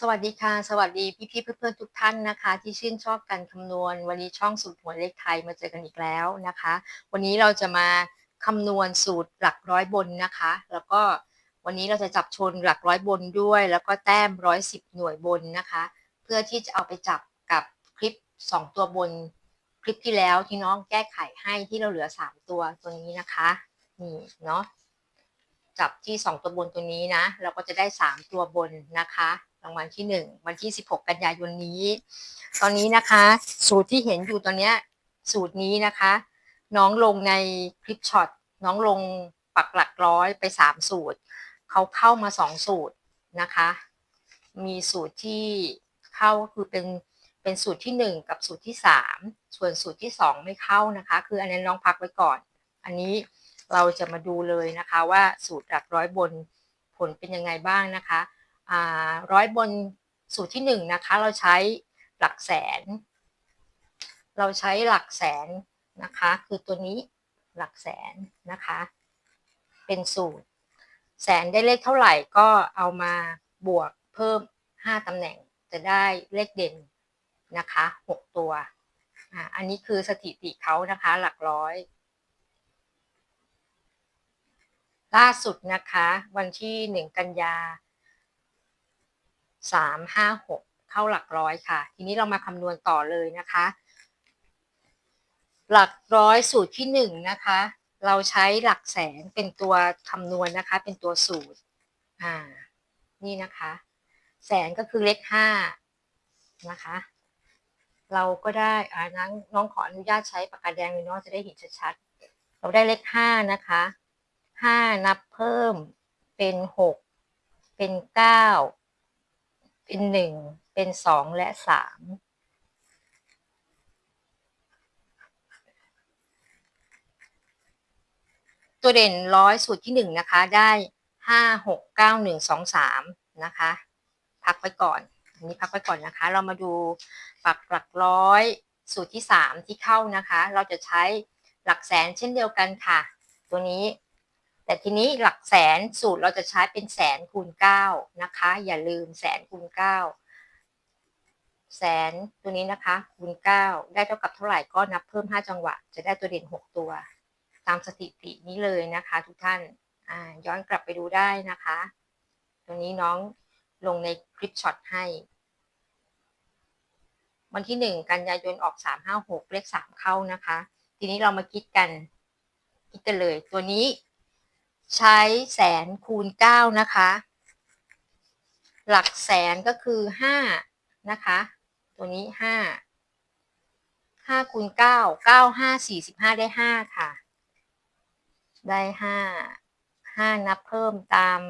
สวัสดีค่ะ สวัสดีพี่ๆเพื่อนๆทุกท่านนะคะ ที่ชื่นชอบการคำนวณ วันนี้ช่องสูตรหวยเลขไทยมาเจอกันอีกแล้วนะคะ วันนี้เราจะมาคำนวณสูตรหลักร้อยบนนะคะ แล้วก็วันนี้เราจะจับชนหลักร้อยบนด้วย แล้วก็แต้มร้อยสิบหน่วยบนนะคะ เพื่อที่จะเอาไปจับกับคลิป 2 ตัวบนคลิปที่แล้วที่น้องแก้ไขให้ที่เราเหลือ 3 ตัวตัวนี้นะคะนี่เนาะจับที่ 2 ตัวบนตัวนี้นะ เราก็จะได้ 3 ตัวบนนะคะ รางวัลที่1วันที่ 16 กันยายนนี้ ตอนนี้นะคะ สูตรที่เห็นอยู่ตอนนี้สูตรนี้นะคะ น้องลงในคลิปช็อตน้องลงปักหลักร้อยไป 3 สูตรเขาเข้ามา 2 สูตรนะคะ มีสูตรที่เข้าคือเป็นเป็นสูตรที่ 1 กับสูตรที่ 3 ส่วนสูตรที่ 2 ไม่เข้านะคะ คืออันนั้นน้องพักไว้ก่อน อันนี้เราจะมาดูเลยนะคะว่าสูตรหลักร้อยบนผลเป็นยังไงบ้างนะคะ ร้อยบนสูตรที่หนึ่งนะคะ เราใช้หลักแสน เราใช้หลักแสนนะคะ คือตัวนี้หลักแสนนะคะ เป็นสูตร แสนได้เลขเท่าไหร่ก็เอามาบวกเพิ่ม 5ตำแหน่งจะได้เลขเด่นนะคะ 6 ตัวอันนี้คือสถิติเขานะคะ หลักร้อย ล่าสุดนะคะ วันที่ 1 กันยา สามห้าหกเข้าหลักร้อยค่ะ ทีนี้เรามาคำนวณต่อเลยนะคะ หลักร้อยสูตรที่หนึ่งนะคะ เราใช้หลักแสนเป็นตัวคำนวณนะคะ เป็นตัวสูตรอ่านี่นะคะ แสนก็คือเลขห้านะคะ เราก็ได้อ่าน้องน้องขออนุญาตใช้ปากกาแดงเลยเนาะจะได้เห็นชัดๆเราได้เลขห้านะคะห้านับเพิ่มเป็นหกเป็นเก้า เป็นหนึ่งเป็นสองและสามตัวเด่นร้อยสูตรที่หนึ่งนะคะ ได้ห้าหกเก้าหนึ่งสองสามนะคะ พักไว้ก่อนอันนี้พักไว้ก่อนนะคะ เรามาดูปักหลักร้อยสูตรที่สามที่เข้านะคะ เราจะใช้หลักแสนเช่นเดียวกันค่ะ ตัวนี้ แต่ทีนี้หลักแสนสูตรเราจะใช้เป็นแสนคูณเก้านะคะ อย่าลืมแสนคูณเก้าแสนตัวนี้นะคะคูณเก้าได้เท่ากับเท่าไหร่ก็นับเพิ่มห้าจังหวะ จะได้ตัวเด่นหกตัว ตามสถิตินี้เลยนะคะ ทุกท่านย้อนกลับไปดูได้นะคะ ตัวนี้น้องลงในคลิปช็อตให้ วันที่หนึ่งกันยายนออกสามห้าหกเลขสามเข้านะคะ ทีนี้เรามาคิดกัน คิดกันเลยตัวนี้ ใช้แสนคูณเก้านะคะ หลักแสนก็คือห้านะคะ ตัวนี้ห้าห้าคูณเก้าเก้าห้าสี่สิบห้าได้ห้าค่ะ ได้ห้าห้านับเพิ่มตาม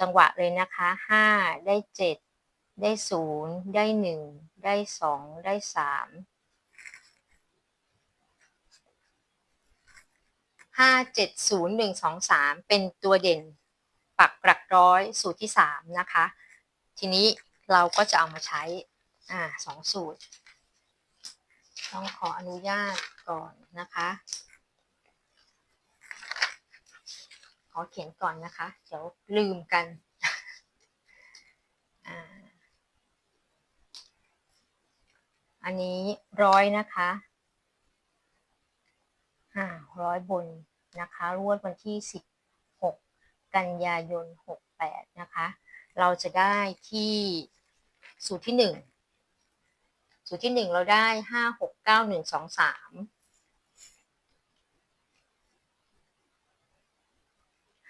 จังหวะเลยนะคะห้าได้เจ็ดได้ศูนย์ได้หนึ่งได้สองได้สามห้าเจ็ดศูนย์หนึ่งสองสามเป็นตัวเด่น ปักหลักร้อยสูตรที่สามนะคะ ทีนี้เราก็จะเอามาใช้ อ่าสองสูตร ต้องขออนุญาตก่อนนะคะ ขอเขียนก่อนนะคะ เดี๋ยวลืมกันอันนี้ร้อยนะคะ ร้อยบนนะคะรวดวันที่ 16 กันยายน 68 นะคะ เราจะได้ที่สูตรที่ 1 สูตรที่ 1 เราได้ 5 6 9 1 2 3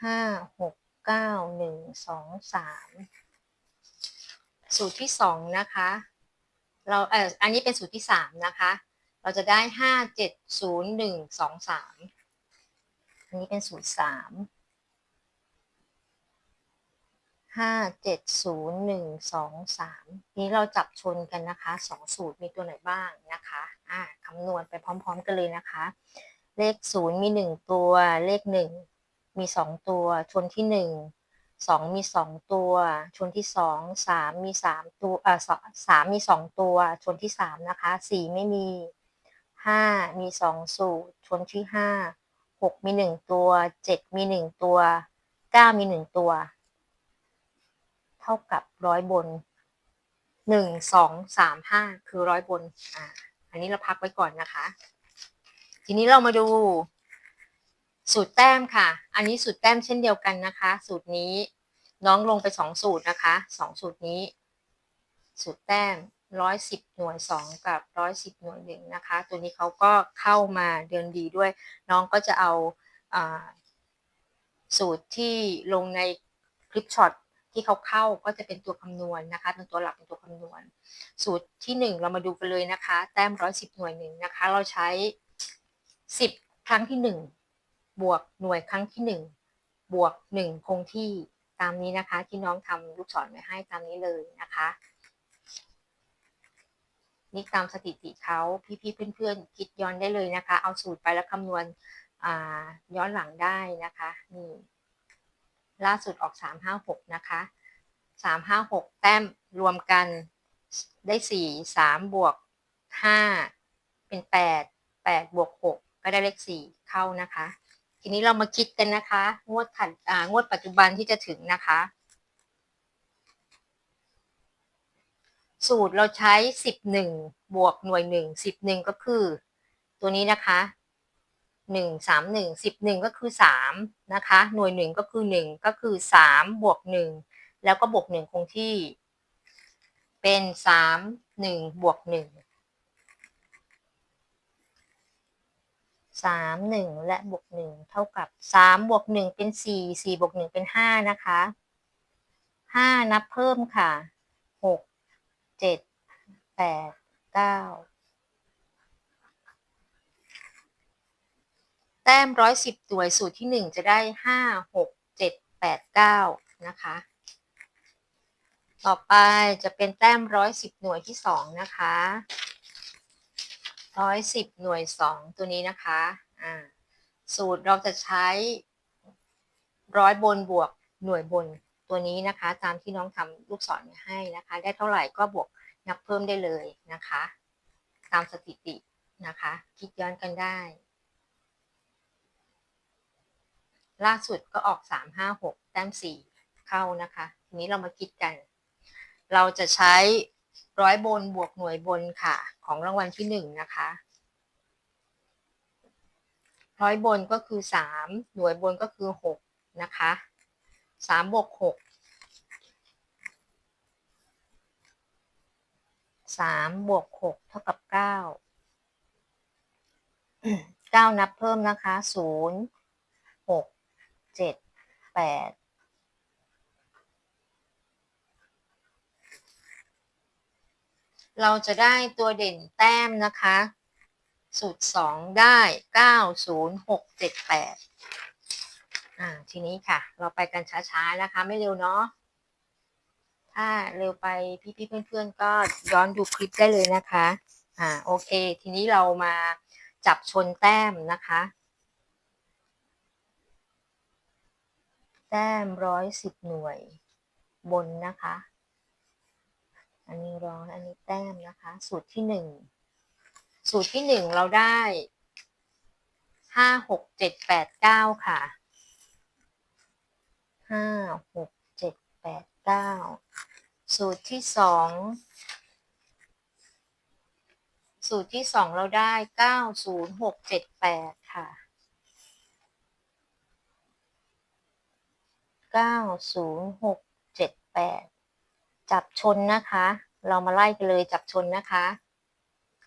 ห้าหกเก้าหนึ่งสองสามสูตรที่สองนะคะ เราเอออันนี้เป็นสูตรที่สามนะคะ เราจะได้ห้าเจ็ดศูนย์หนึ่งสองสามอันนี้เป็นสูตรสามห้าเจ็ดศูนย์หนึ่งสองสามนี้เราจับชนกันนะคะสองสูตรมีตัวไหนบ้างนะคะอ่าคำนวณไปพร้อม ๆ กันเลยนะคะ เลขศูนย์มีหนึ่งตัว เลขหนึ่งมีสองตัว ชนที่หนึ่งสองมีสองตัว ชนที่สองสามมีสามตัวอ่าสามมีสองตัว ชนที่สามนะคะสี่ไม่มี ห้ามีสองสูตรชนที่ห้าหกมีหนึ่งตัวเจ็ดมีหนึ่งตัวเก้ามีหนึ่งตัวทท่ากับร้อยบนหนึ่งสองสามห้าคือร้อยบน อ่า อันนี้เราพักไว้ก่อนนะคะ ทีนี้เรามาดู สูตรแต้มค่ะ อันนี้สูตรแต้มเช่นเดียวกันนะคะ สูตรนี้น้องลงไปสองสูตรนะคะสองสูตรนี้ สูตรแต้ม ร้อยสิบหน่วยสองกับร้อยสิบหน่วยหนึ่งนะคะ ตัวนี้เขาก็เข้ามาเดือนดีด้วย น้องก็จะเอาอาสูตรที่ลงในคลิปช็อตที่เขาเข้าก็จะเป็นตัวคำนวณนะคะเป็นตัวหลักเป็นตัวคำนวณ สูตรที่หนึ่งเรามาดูกันเลยนะคะ แต้มร้อยสิบหน่วยหนึ่งนะคะ เราใช้สิบครั้งที่หนึ่งบวกหน่วยครั้งที่หนึ่งบวกหนึ่งคงที่ตามนี้นะคะ ที่น้องทำลูกศรไว้ให้ตามนี้เลยนะคะ นี่ตามสถิติเขาพี่ๆเพื่อนๆคิดย้อนได้เลยนะคะ เอาสูตรไปแล้วคำนวณย้อนหลังได้นะคะนี่ล่าสุดออก 356 นะคะ 356 แต้มรวมกันได้ 4 3 บวก 5 เป็น 8 8 บวก 6 ก็ได้เลข 4 เข้านะคะ ทีนี้เรามาคิดกันนะคะ งวดถัดงวดปัจจุบันที่จะถึงนะคะ สูตรเราใช้สิบหนึ่งบวกหน่วยหนึ่งสิบหนึ่งก็คือ ตัวนี้นะคะหนึ่งสามหนึ่งสิบหนึ่งก็คือสามนะคะ หน่วยหนึ่งก็คือหนึ่งก็คือสามบวกหนึ่งแล้วก็บวกหนึ่งคงที่ เป็นสามหนึ่งบวกหนึ่งสามหนึ่งและบวกหนึ่งเท่ากับสามบวกหนึ่งเป็นสี่สี่บวกหนึ่งเป็นห้านะคะห้านับเพิ่มค่ะ เจ็ดแปดเก้าแต้มร้อยสิบตัวสูตรที่หนึ่งจะได้ห้าหกเจ็ดแปดเก้านะคะ ต่อไปจะเป็นแต้มร้อยสิบหน่วยที่สองนะคะร้อยสิบหน่วยสองตัวนี้นะคะอ่าสูตรเราจะใช้ร้อยบนบวกหน่วยบน ตัวนี้นะคะ ตามที่น้องทำลูกศรให้นะคะ ได้เท่าไหร่ก็บวกนับเพิ่มได้เลยนะคะ ตามสถิตินะคะ คิดย้อนกันได้ ล่าสุดก็ออก 3 5 6 แต้ม 4 เข้านะคะ ทีนี้เรามาคิดกัน เราจะใช้ร้อยบนบวกหน่วยบนค่ะ ของรางวัลที่ 1 นะคะร้อยบนก็คือ 3 หน่วยบนก็คือ 6 นะคะ สามบวกหกสามบวกหกเท่ากับเก้าเก้านับเพิ่มนะคะศูนย์หกเจ็ดแปดเราจะได้ตัวเด่นแต้มนะคะ สูตรสองได้เก้าศูนย์หกเจ็ดแปด อ่าทีนี้ค่ะ เราไปกันช้าๆนะคะ ไม่เร็วเนาะถ้าเร็วไปพี่ๆเพื่อนๆ ก็ย้อนดูคลิปได้เลยนะคะ อ่าโอเค ทีนี้เรามาจับชนแต้มนะคะ แต้มร้อยสิบหน่วยบนนะคะ อันนี้ร้อยอันนี้แต้มนะคะ สูตรที่หนึ่งสูตรที่หนึ่งเราได้ห้าหกเจ็ดแปดเก้าค่ะ ห้าหกเจ็ดแปดเก้าสูตรที่สองสูตรที่สองเราได้เก้าศูนย์หกเจ็ดแปดค่ะเก้าศูนย์หกเจ็ดแปดจับชนนะคะ เรามาไล่กันเลยจับชนนะคะ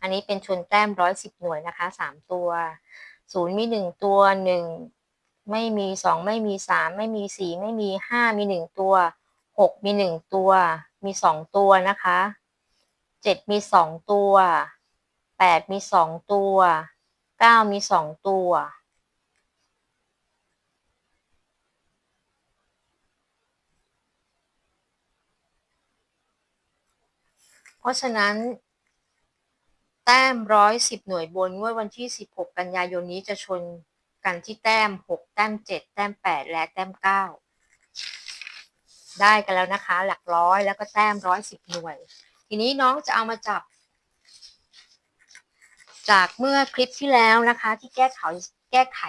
อันนี้เป็นชนแต้มร้อยสิบหน่วยนะคะสามตัวศูนย์มีหนึ่งตัวหนึ่ง ไม่มีสองไม่มีสามไม่มีสี่ไม่มีห้ามีหนึ่งตัวหกมีหนึ่งตัวมีสองตัวนะคะเจ็ดมีสองตัวแปดมีสองตัวเก้ามีสองตัวเพราะฉะนั้น แต้มร้อยสิบหน่วยบนเมื่อวันที่สิบหกกันยายนนี้จะชน กันที่แต้มหกแต้มเจ็ดแต้มแปดและแต้มเก้าได้กันแล้วนะคะ หลักร้อยแล้วก็แต้มร้อยสิบหน่วย ทีนี้น้องจะเอามาจับ จากเมื่อคลิปที่แล้วนะคะ ที่แก้ไขแก้ไข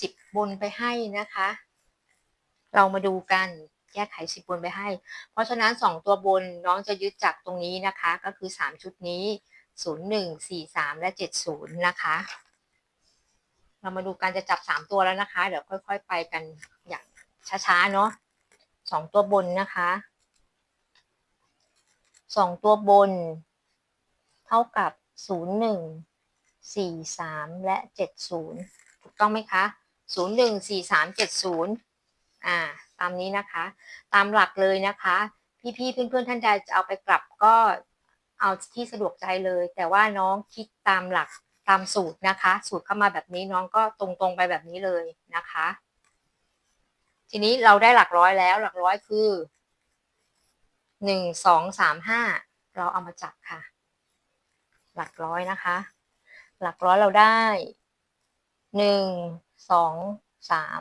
สิบบนไปให้นะคะ เรามาดูกันแก้ไขสิบบนไปให้ เพราะฉะนั้นสองตัวบนน้องจะยึดจากตรงนี้นะคะ ก็คือสามชุดนี้ศูนย์หนึ่งสี่สามและเจ็ดศูนย์นะคะ เรามาดูการจะจับสามตัวแล้วนะคะ เดี๋ยวค่อย ๆ ไปกันอย่างช้าๆเนาะสองตัวบนนะคะสองตัวบน เท่ากับศูนย์หนึ่งสี่สามและเจ็ดศูนย์ถูกต้องไหมคะศูนย์หนึ่งสี่สามเจ็ดศูนย์อ่า ตามนี้นะคะ ตามหลักเลยนะคะ พี่ๆเพื่อนๆท่านใดจะเอาไปกลับก็เอาที่สะดวกใจเลย แต่ว่าน้องคิดตามหลัก ตามสูตรนะคะ สูตรเข้ามาแบบนี้น้องก็ตรงๆไปแบบนี้เลยนะคะ ทีนี้เราได้หลักร้อยแล้วหลักร้อยคือหนึ่งสองสามห้าเราเอามาจับค่ะ หลักร้อยนะคะ หลักร้อยเราได้หนึ่งสองสาม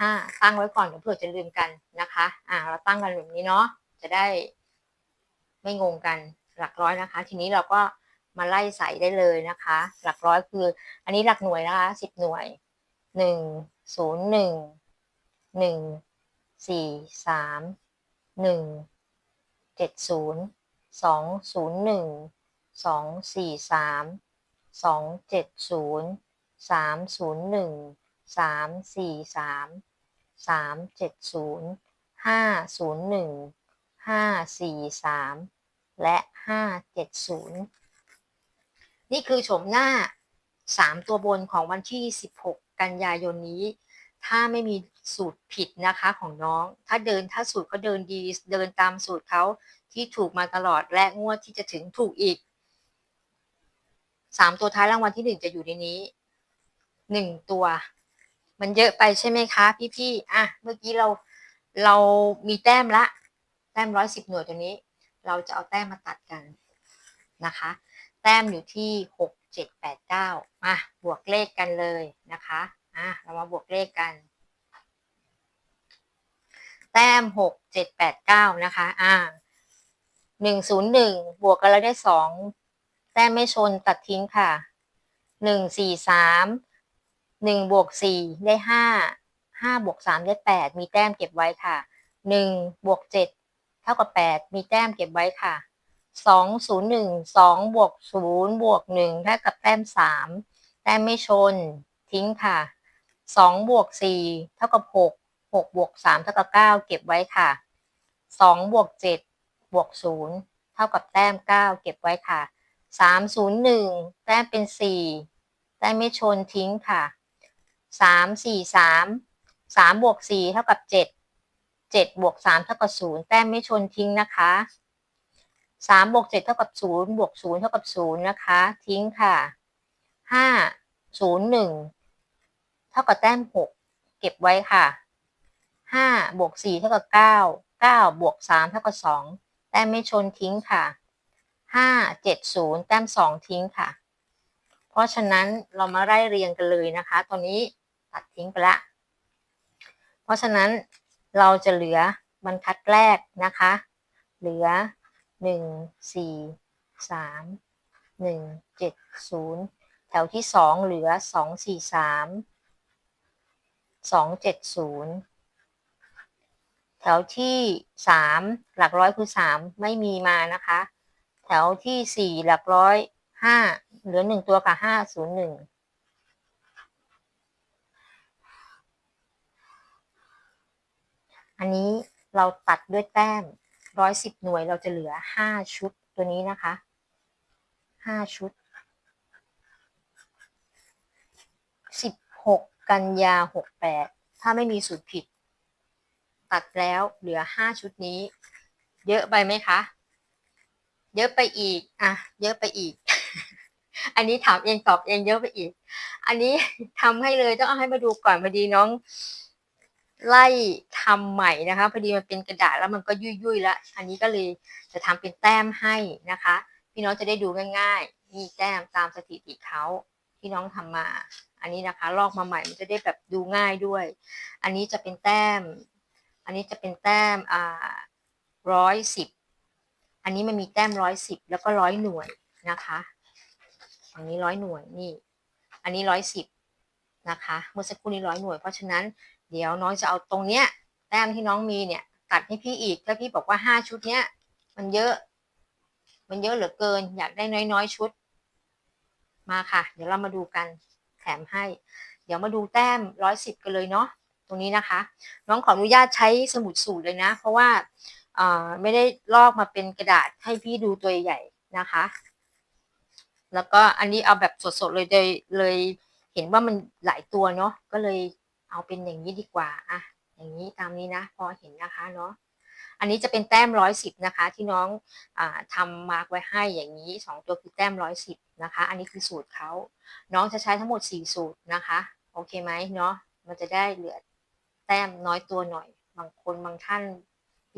ห้าตั้งไว้ก่อนเดี๋ยวเผื่อจะลืมกันนะคะ อ่า เราตั้งกันแบบนี้เนาะจะได้ไม่งงกันหลักร้อยนะคะ ทีนี้เราก็ มาไล่ใส่ได้เลยนะคะ หลักร้อยคือ อันนี้หลักหน่วยนะคะสิบหน่วยหนึ่งศูนย์หนึ่งหนึ่งสี่สามหนึ่งเจ็ดศูนย์สองศูนย์หนึ่งสองสี่สามสองเจ็ดศูนย์สามศูนย์หนึ่งสามสี่สามสามเจ็ดศูนย์ห้าศูนย์หนึ่งห้าสี่สามและห้าเจ็ดศูนย์ นี่คือโฉมหน้าสามตัวบนของวันที่สิบหกกันยายนนี้ ถ้าไม่มีสูตรผิดนะคะของน้อง ถ้าเดินถ้าสูตรเขาเดินดี เดินตามสูตรเขาที่ถูกมาตลอดและงวดที่จะถึงถูกอีกสามตัวท้ายรางวัลที่หนึ่งจะอยู่ในนี้หนึ่งตัว มันเยอะไปใช่ไหมคะพี่ๆอะเมื่อกี้เราเรามีแต้มละ แต้มร้อยสิบหน่วยตัวนี้ เราจะเอาแต้มมาตัดกันนะคะ ต้มอยู่ที่หกเจ็ดแปดเก้ามาบวกเลขกันเลยนะคะอะเรามาบวกเลขกัน แต้มหกเจ็ดแปดเก้านะคะอ่าหนึ่งศูนย์หนึ่งบวกกันแล้วได้สองแต้มไม่ชนตัดทิ้งค่ะหนึ่งสี่สามหนึ่งบวกสี่ได้ห้าห้าบวกสามได้แปดมีแต้มเก็บไว้ค่ะหนึ่งบวกเจ็ดเท่ากับแปดมีแต้มเก็บไว้ค่ะ สองศูนย์หนึ่งสองบวกศูนย์บวกหนึ่งเท่ากับแต้มสามแต้มไม่ชน ทิ้งค่ะสองบวกสี่เท่ากับหกหกบวกสามเท่ากับเก้าเก็บไว้ค่ะสองบวกเจ็ดบวกศูนย์เท่ากับแต้มเก้าเก็บไว้ค่ะสามศูนย์หนึ่งแต้มเป็นสี่แต้มไม่ชนทิ้งค่ะสามสี่สามสามบวกสี่เท่ากับเจ็ดเจ็ดบวกสามเท่ากับศูนย์แต้มไม่ชนทิ้งนะคะ สามบวกเจ็ดเท่ากับศูนย์บวกศูนย์เท่ากับศูนย์นะคะ ทิ้งค่ะห้าศูนย์หนึ่งเท่ากับแต้มหกเก็บไว้ค่ะห้าบวกสี่เท่ากับเก้าเก้าบวกสามเท่ากับสองแต้มไม่ชนทิ้งค่ะห้าเจ็ดศูนย์แต้มสองทิ้งค่ะ เพราะฉะนั้นเรามาไล่เรียงกันเลยนะคะ ตอนนี้ตัดทิ้งไปละ เพราะฉะนั้นเราจะเหลือบรรทัดแรกนะคะ เหลือ หนึ่งสี่สามหนึ่งเจ็ดศูนย์แถวที่สองเหลือสองสี่สามสองเจ็ดศูนย์แถวที่สามหลักร้อยคือสามไม่มีมานะคะ แถวที่สี่หลักร้อยห้าเหลือหนึ่งตัวค่ะห้าศูนย์หนึ่งอันนี้เราตัดด้วยแต้ม ร้อยสิบหน่วยเราจะเหลือห้าชุดตัวนี้นะคะห้าชุดสิบหกกันยาหกแปดถ้าไม่มีสูตรผิด ตัดแล้วเหลือห้าชุดนี้ เยอะไปไหมคะ เยอะไปอีก อะ เยอะไปอีก อันนี้ถามเองตอบเองเยอะไปอีก อันนี้ทำให้เลยต้องเอาให้มาดูก่อนพอดีน้อง ไล่ทำใหม่นะคะ พอดีมันเป็นกระดาษแล้วมันก็ยุ่ยๆแล้วอันนี้ก็เลยจะทำเป็นแต้มให้นะคะ พี่น้องจะได้ดูง่ายๆมีแต้มตามสถิติเขาที่น้องทำมา อันนี้นะคะ ลอกมาใหม่มันจะได้แบบดูง่ายด้วย อันนี้จะเป็นแต้ม อันนี้จะเป็นแต้มอ่าร้อยสิบอันนี้มันมีแต้มร้อยสิบแล้วก็ร้อยหน่วยนะคะอันนี้ร้อยหน่วยนี่ อันนี้ร้อยสิบนะคะ เมื่อสักครู่นี้ร้อยหน่วย เพราะฉะนั้น เดี๋ยวน้องจะเอาตรงเนี้ย แต้มที่น้องมีเนี่ย ตัดให้พี่อีกถ้าพี่บอกว่าห้าชุดเนี้ย มันเยอะ มันเยอะเหลือเกิน อยากได้น้อยๆชุด มาค่ะ เดี๋ยวเรามาดูกันแถมให้ เดี๋ยวมาดูแต้มร้อยสิบกันเลยเนาะตรงนี้นะคะ น้องขออนุญาตใช้สมุดสูตรเลยนะ เพราะว่าไม่ได้ลอกมาเป็นกระดาษให้พี่ดูตัวใหญ่นะคะ แล้วก็อันนี้เอาแบบสดๆเลยเลยเลยเห็นว่ามันหลายตัวเนาะก็เลย เอาเป็นอย่างนี้ดีกว่าอะอย่างนี้ตามนี้นะ พอเห็นนะคะเนาะอันนี้จะเป็นแต้มร้อยสิบนะคะ ที่น้องอทำมาร์กไว้ให้อย่างนี้สองตัวคือแต้มร้อยสิบนะคะ อันนี้คือสูตรเขาน้องจะใช้ทั้งหมดสี่สูตรนะคะ โอเคไหมเนาะมันจะได้เหลือแต้มน้อยตัวหน่อย บางคนบางท่าน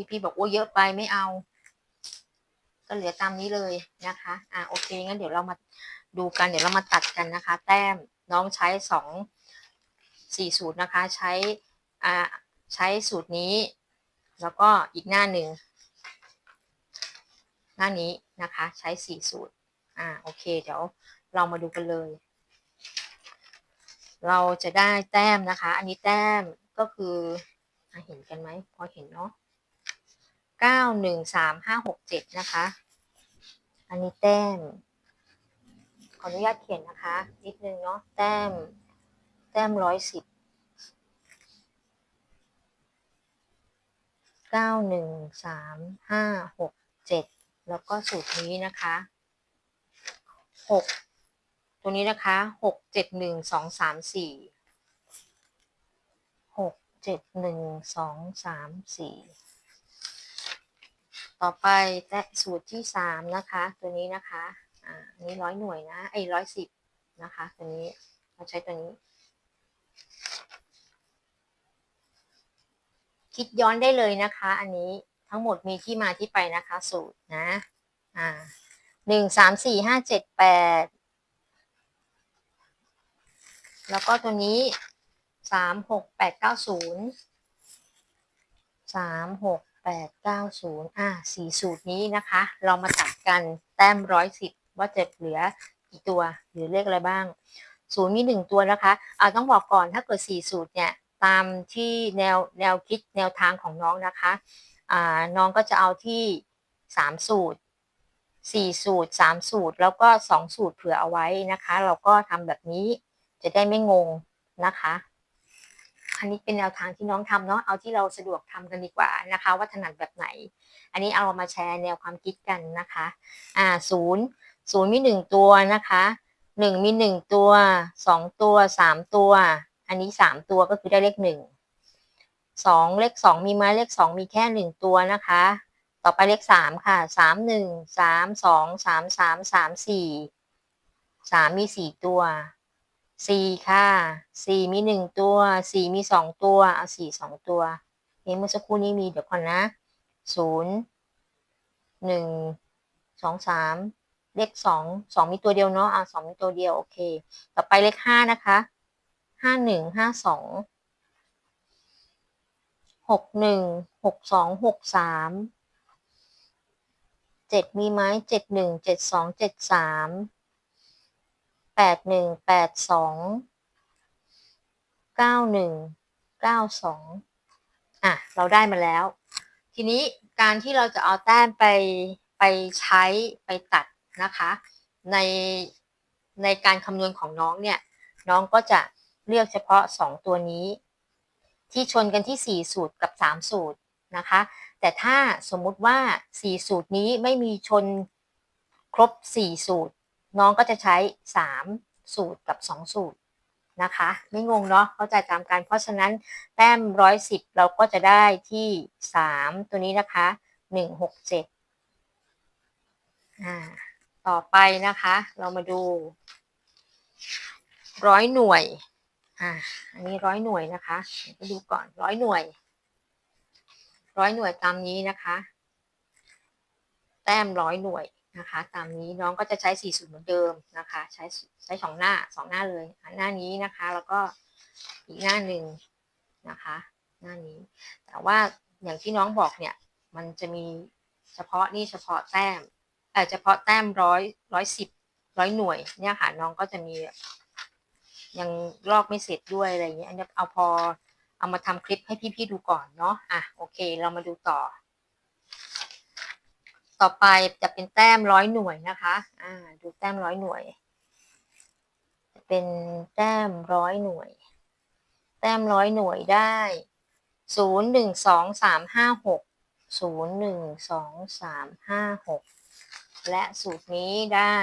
พี่ๆบอกว่าเยอะไปไม่เอา ก็เหลือตามนี้เลยนะคะอ่าโอเคงั้นเดี๋ยวเรามาดูกันเดี๋ยวเรามาตัดกันนะคะ แต้มน้องใช้สอง สี่สูตรนะคะ ใช้ใช้สูตรนี้ แล้วก็อีกหน้าหนึ่งหน้านี้นะคะ ใช้สี่สูตร อ่า โอเค เดี๋ยวเรามาดูกันเลย เราจะได้แต้มนะคะ อันนี้แต้มก็คือเห็นกันไหม พอเห็นเนาะเก้าหนึ่งสามห้าหกเจ็ดนะคะ อันนี้แต้ม ขออนุญาตเขียนนะคะ นิดนึงเนาะ แต้ม แต้มร้อยสิบเก้าหนึ่งสามห้าหกเจ็ดแล้วก็สูตรนี้นะคะหกตัวนี้นะคะหกเจ็ดหนึ่งสองสามสี่หกเจ็ดหนึ่งสองสามสี่ต่อไปแตะสูตรที่สามนะคะ ตัวนี้นะคะ อ่า นี้ร้อยหน่วยนะ ไอ้ร้อยสิบนะคะ ตัวนี้ เราใช้ตัวนี้ คิดย้อนได้เลยนะคะ อันนี้ทั้งหมดมีที่มาที่ไปนะคะ สูตรนะ อ่าหนึ่งสามสี่ห้าเจ็ดแปดแล้วก็ตัวนี้สามหกแปดเก้าศูนย์สามหกแปดเก้าศูนย์อ่าสี่สูตรนี้นะคะ เรามาตัดกันแต้มร้อยสิบว่าจะเหลือกี่ตัวหรือเลขอะไรบ้างศูนย์มีหนึ่งตัวนะคะอ่าต้องบอกก่อนถ้าเกิดสี่สูตรเนี่ย ตามที่แนวแนวคิดแนวทางของน้องนะคะน้องก็จะเอาที่สามสูตรสี่สูตรสามสูตร แล้วก็สองสูตรเผื่อเอาไว้นะคะ เราก็ทำแบบนี้จะได้ไม่งงนะคะอันนี้เป็นแนวทางที่น้องทำเนาะเอาที่เราสะดวกทำกันดีกว่านะคะ ว่าถนัดแบบไหน อันนี้เอามาแชร์แนวความคิดกันนะคะอ่าศูนย์ศูนย์มีหนึ่งตัวนะคะหนึ่งมีหนึ่งตัวสองตัวสามตัว อันนี้สามตัวก็คือได้เลขหนึ่งสองเลขสองมีไหมเลขสองมีแค่หนึ่งตัวนะคะ ต่อไปเลขสามค่ะสามหนึ่งสามสองสามสามสามสี่สามมีสี่ตัวสี่ค่ะสี่มีหนึ่งตัวสี่มีสองตัวเอาสี่สองตัวเเมื่อสักครู่นี้มีเดี๋ยวก่อนนะศูนย์หนึ่งสองสามเลขสองสองมีตัวเดียวเนาะอ่าสองมีตัวเดียวโอเค ต่อไปเลขห้านะคะ ห้าหนึ่งห้าสองหกหนึ่งหกสองหกสามเจ็ดมีไหมเจ็ดหนึ่งเจ็ดสองเจ็ดสามแปดหนึ่งแปดสองเก้าหนึ่งเก้าสองอะ เราได้มาแล้ว ทีนี้การที่เราจะเอาแต้มไปไปใช้ไปตัดนะคะ ในในการคำนวณของน้องเนี่ย น้องก็จะ เลือกเฉพาะ 2 ตัวนี้ ที่ชนกันที่ 4 สูตรกับ 3 สูตรนะคะ แต่ถ้าสมมุติว่า 4 สูตรนี้ไม่มีชนครบ 4 สูตร น้องก็จะใช้ 3 สูตรกับ 2 สูตรนะคะ ไม่งงเนาะเข้าใจตามกันเพราะฉะนั้นแต้มร้อยสิบเราก็จะได้ที่ 3 ตัวนี้นะคะ 1 6 7อ่าต่อไปนะคะ เรามาดูร้อยหน่วย อ่า อันนี้ร้อยหน่วยนะคะไปดูก่อนร้อยหน่วย ร้อยหน่วยตามนี้นะคะ แต้มร้อยหน่วยนะคะ ตามนี้น้องก็จะใช้สี่สูตรเหมือนเดิมนะคะ ใช้ใช้สองหน้าสองหน้าเลยหน้านี้นะคะ แล้วก็อีกหน้าหนึ่งนะคะ หน้านี้ แต่ว่าอย่างที่น้องบอกเนี่ย มันจะมีเฉพาะนี่เฉพาะแต้มเออเฉพาะแต้มร้อยร้อยสิบร้อยหน่วยเนี่ยค่ะน้องก็จะมี ยังลอกไม่เสร็จด้วยอะไรเงี้ยอันนี้เอาพอเอามาทำคลิปให้พี่ๆดูก่อนเนาะอะโอเค เรามาดูต่อ ต่อไปจะเป็นแต้มร้อยหน่วยนะคะอ่าดูแต้มร้อยหน่วยจะเป็นแต้มร้อยหน่วย แต้มร้อยหน่วยได้ศูนย์หนึ่งสองสามห้าหกศูนย์หนึ่งสองสามห้าหกและสูตรนี้ได้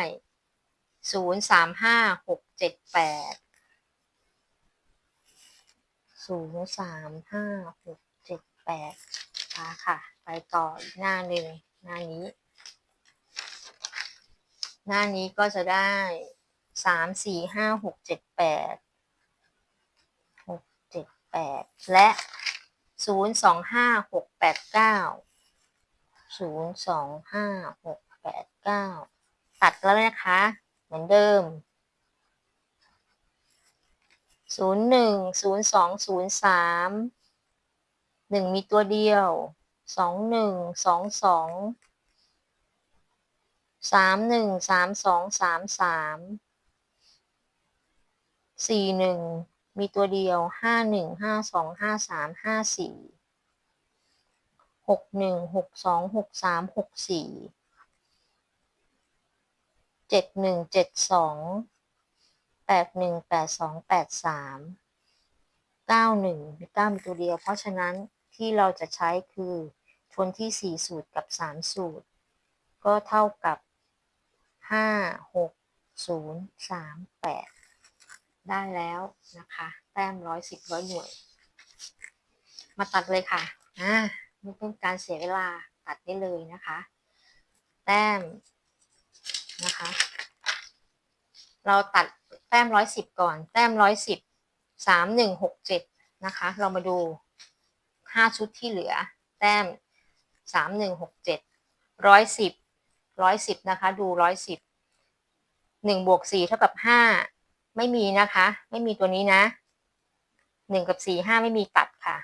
ศูนย์สามห้าหกเจ็ดแปด ศูนย์สามห้าหกเจ็ดแปดมาค่ะ ไปต่อหน้าหนึ่งหน้านี้ หน้านี้ก็จะได้สามสี่ห้าหกเจ็ดแปดหกเจ็ดแปดและศูนย์สองห้าหกแปดเก้าศูนย์สองห้าหกแปดเก้าตัดแล้วนะคะ เหมือนเดิม ศูนย์หนึ่งศูนย์สองศูนย์สามหนึ่งมีตัวเดียวสองหนึ่งสองสองสามหนึ่งสามสองสามสามสี่หนึ่งมีตัวเดียวห้าหนึ่งห้าสองห้าสามห้าสี่หกหนึ่งหกสองหกสามหกสี่เจ็ดหนึ่งเจ็ดสอง แปดหนึ่งแปดสองแปดสามเก้าหนึ่งมีเก้ามตัวเดียว เพราะฉะนั้นที่เราจะใช้คือทวนที่สี่สูตรกับสามสูตร ก็เท่ากับห้าหกศูนย์สามแปดได้แล้วนะคะ แต้มร้อยสิบร้อยหน่วย มาตัดเลยค่ะอ่าไม่เป็นการเสียเวลาตัดได้เลยนะคะ แต้มนะคะ เราตัด ต้มร้อยสิบก่อน แต้มร้อยสิบสามหนึ่งหกเจ็ดนะคะ เรามาดูห้าชุดที่เหลือ แต้มสามหนึ่งหกเจ็ดร้อยสิบร้อยสิบนะคะ ดูร้อยสิบหนึ่งบวกสี่เท่ากับห้าไม่มีนะคะ ไม่มีตัวนี้นะหนึ่งกับสี่ห้าไม่มีตัดค่ะ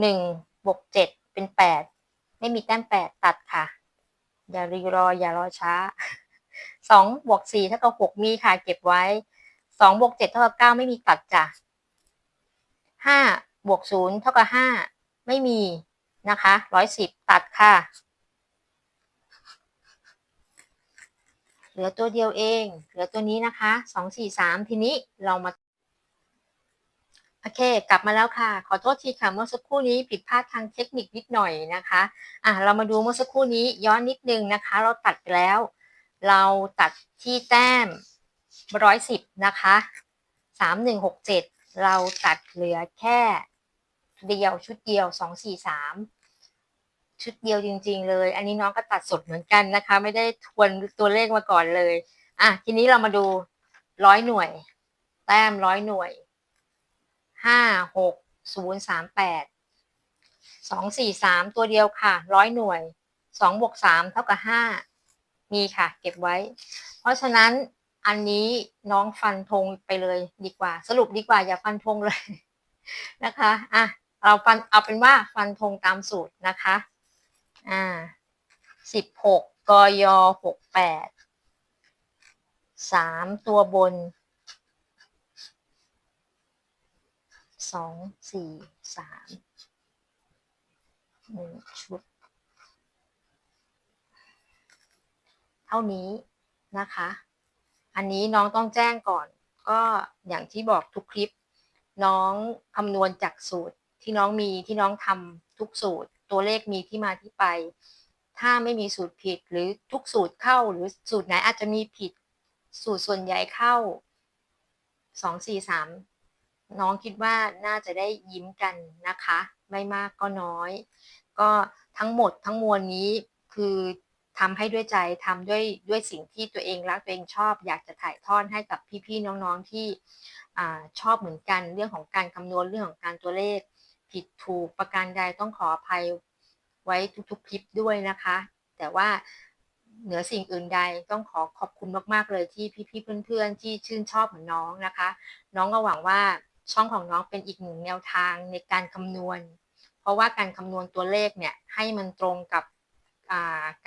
หนึ่งบวกเจ็ดเป็นแปดไม่มีแต้มแปดตัดค่ะ อย่ารีรออย่ารอช้า สองบวกสี่เท่ากับหกมีค่ะ เก็บไว้สองบวกเจ็ดเท่ากับเก้าไม่มีตัดจ้ะห้าบวกศูนย์เท่ากับห้าไม่มีนะคะร้อยสิบตัดค่ะ เหลือตัวเดียวเอง เหลือตัวนี้นะคะสองสี่สามทีนี้เรามาโอเค กลับมาแล้วค่ะ ขอโทษทีค่ะ เมื่อสักครู่นี้ผิดพลาดทางเทคนิคนิดหน่อยนะคะ อะ เรามาดูเมื่อสักครู่นี้ย้อนนิดนึงนะคะ เราตัดไปแล้ว เราตัดที่แต้มร้อยสิบนะคะสามหนึ่งหกเจ็ดเราตัดเหลือแค่เดียวชุดเดียวสองสี่สามชุดเดียวจริง ๆ เลย อันนี้น้องก็ตัดสดเหมือนกันนะคะ ไม่ได้ทวนตัวเลขมาก่อนเลย อะ ทีนี้เรามาดูร้อยหน่วย แต้มร้อยหน่วยห้าหกศูนย์สามแปดสองสี่สามตัวเดียวค่ะร้อยหน่วยสองบวกสามเท่ากับห้า มีค่ะ เก็บไว้ เพราะฉะนั้นอันนี้น้องฟันธงไปเลยดีกว่า สรุปดีกว่าอย่าฟันธงเลยนะคะอะเราฟันเอาเป็นว่าฟันธงตามสูตรนะคะอ่าสิบหกกยหกแปดสามตัวบนสองสี่สามหนึ่งชุด เท่านี้นะคะ อันนี้น้องต้องแจ้งก่อน ก็อย่างที่บอกทุกคลิป น้องคำนวณจากสูตรที่น้องมีที่น้องทำทุกสูตร ตัวเลขมีที่มาที่ไป ถ้าไม่มีสูตรผิดหรือทุกสูตรเข้าหรือสูตรไหนอาจจะมีผิด สูตรส่วนใหญ่เข้าสองสี่สามน้องคิดว่าน่าจะได้ยิ้มกันนะคะ ไม่มากก็น้อย ก็ทั้งหมดทั้งมวลนี้คือ ทำให้ด้วยใจทำด้วยด้วยสิ่งที่ตัวเองรักตัวเองชอบ อยากจะถ่ายทอดให้กับพี่ๆน้องๆที่อชอบเหมือนกันเรื่องของการคำนวณเรื่องของการตัวเลข ผิดถูกประการใดต้องขออภัยไว้ทุกๆคลิปด้วยนะคะ แต่ว่าเหนือสิ่งอื่นใดต้องขอขอบคุณมากๆเลยที่พี่ๆเพื่อนๆ ที่ชื่นชอบเหมือนน้องนะคะ น้องก็หวังว่าช่องของน้องเป็นอีกหนึ่งแนวทางในการคำนวณ เพราะว่าการคำนวณตัวเลขเนี่ยให้มันตรงกับ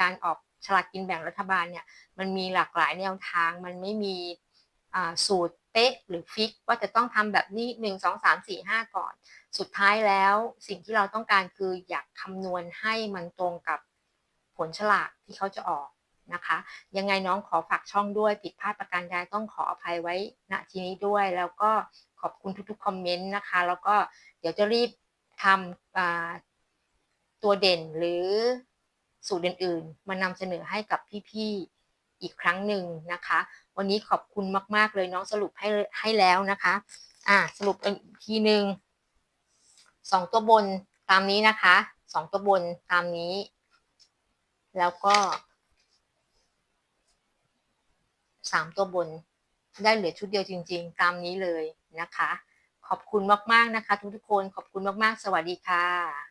การออกฉลากกินแบ่งรัฐบาลเนี่ยมันมีหลากหลายแนวทางมันไม่มีสูตรเป๊ะหรือฟิกว่าจะต้องทำแบบนี้หนึ่งสองสามสี่ห้าก่อน สุดท้ายแล้วสิ่งที่เราต้องการคืออยากคำนวณให้มันตรงกับผลฉลากที่เขาจะออกนะคะ ยังไงน้องขอฝากช่องด้วยผิดพลาดประการใดต้องขออภัยไว้ณที่นี้ด้วย แล้วก็ขอบคุณทุกๆคอมเมนต์นะคะ แล้วก็เดี๋ยวจะรีบทำตัวเด่นหรือ สูตรอื่นๆ มานำเสนอให้กับพี่ๆอีกครั้งหนึ่งนะคะ วันนี้ขอบคุณมาก ๆ เลยน้องสรุปให้ให้แล้วนะคะอ่าสรุปอีกทีหนึ่งสองตัวบนตามนี้นะคะสองตัวบนตามนี้ แล้วก็สามตัวบนได้เหลือชุดเดียวจริง ๆ ตามนี้เลยนะคะ ขอบคุณมาก ๆ นะคะ ทุกๆคนขอบคุณมาก ๆ สวัสดีค่ะ